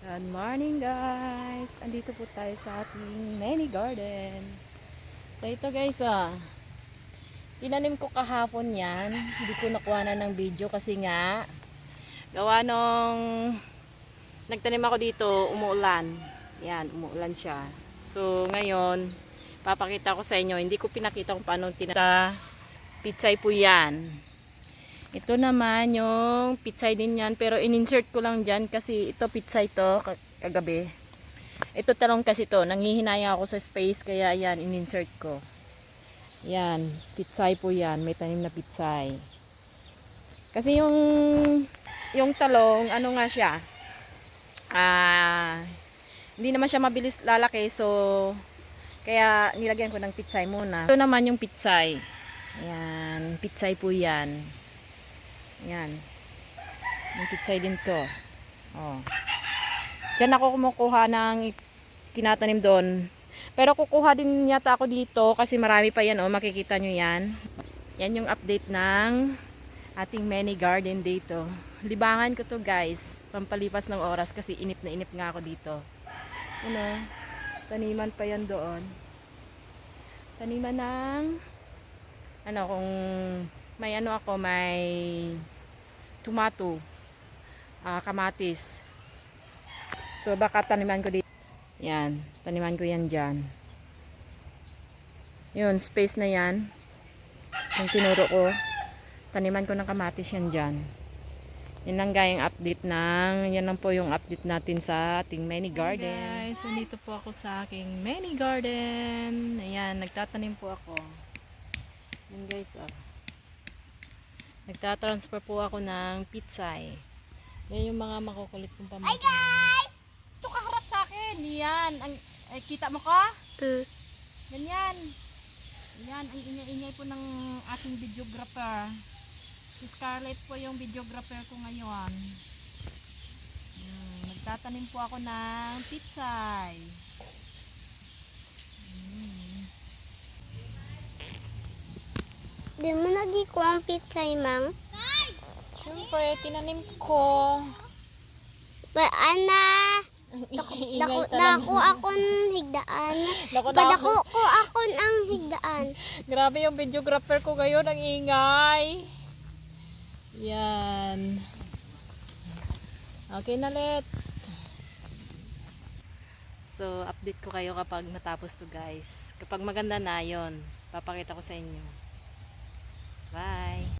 Good morning guys! Andito po tayo sa ating mini garden. So ito guys ah. Tinanim ko kahapon yan. Hindi ko nakuha na ng video kasi nga gawa nung nagtanim ako dito umuulan. Yan, umuulan siya. So ngayon, papakita ko sa inyo. Hindi ko pinakita kung paano tinata pitsay po yan. Ito naman yung pitsay din yan. Pero in-insert ko lang dyan kasi ito pitsay to ka- kagabi. Ito talong kasi to. Nangihinaya ako sa space kaya yan in-insert ko. Yan. Pitsay po yan. May tanim na pitsay. Kasi yung yung talong ano nga siya. Ah, hindi naman siya mabilis lalaki so kaya nilagyan ko ng pitsay muna. Ito naman yung pitsay. Ayan, pitsay po yan. Yan. Yung pitsay din to. Oh. Diyan ako kumukuha ng tinatanim doon. Pero kukuha din yata ako dito kasi marami pa yan oh. Makikita nyo yan. Yan yung update ng ating mini garden dito. Libangan ko to guys. Pampalipas ng oras kasi inip na inip nga ako dito. Ano? Taniman pa yan doon. Taniman ng ano kung may ano ako, may tomato, ah, kamatis. So, baka taniman ko dito. Yan, taniman ko yan dyan. Yun, space na yan. Yung tinuro ko, taniman ko ng kamatis yan dyan. Yan lang gayang update ng, yan lang po yung update natin sa ating mini garden. guys, nandito po ako sa aking mini garden. Ayan, nagtatanim po ako. Yan guys, oh. Nagtatransfer po ako ng pitsay. Yan yung mga makukulit kong pamangkin. Hi guys! Ito kaharap sa akin. Yan. Ang, ay, kita mo ka? Ganyan. Yan. Ang ingay-ingay po ng ating videographer. Si Scarlett po yung videographer ko ngayon. Hmm, nagtatanim po ako ng pitsay. Di mo nagiko ang pitsay, mang? Siyempre, tinanim ko. Ba, ana, dako, ingay dako akon higdaan. Dako, Padako ko akon ang higdaan. Grabe yung videographer ko ngayon, ang ingay. Yan. Okay na let. So, update ko kayo kapag natapos to guys. Kapag maganda na yon papakita ko sa inyo. Bye!